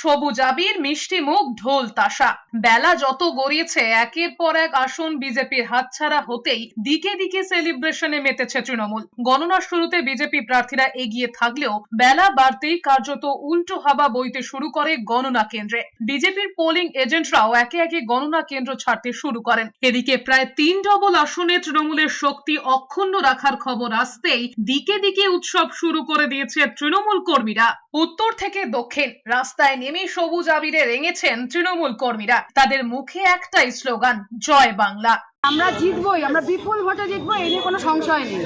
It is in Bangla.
সবুজ আবির, মিষ্টি মুখ, ঢোল তাসা। বেলা যত গড়িয়েছে, একের পর এক আসন বিজেপির হাতছাড়া হতেই দিকে দিকে সেলিব্রেশনে মেতেছে তৃণমূল। গণনা শুরুতে বিজেপি প্রার্থীরা এগিয়ে থাকলেও বেলা বাড়তেই কার্যত উল্টো হাবা বইতে শুরু করে গণনা কেন্দ্রে। বিজেপির পোলিং এজেন্টরাও একে একে গণনা কেন্দ্র ছাড়তে শুরু করেন। এদিকে প্রায় তিন ডবল আসনে তৃণমূলের শক্তি অক্ষুণ্ণ রাখার খবর আসতেই দিকে দিকে উৎসব শুরু করে দিয়েছে তৃণমূল কর্মীরা। উত্তর থেকে দক্ষিণ, রাস্তায় নেমে সবুজ আবিরে রেঙেছেন তৃণমূল কর্মীরা। তাদের মুখে একটাই স্লোগান, জয় বাংলা। আমরা জিতবই, আমরা বিপুল ভোটে জিতবো এই নিয়ে কোনো সংশয় নেই।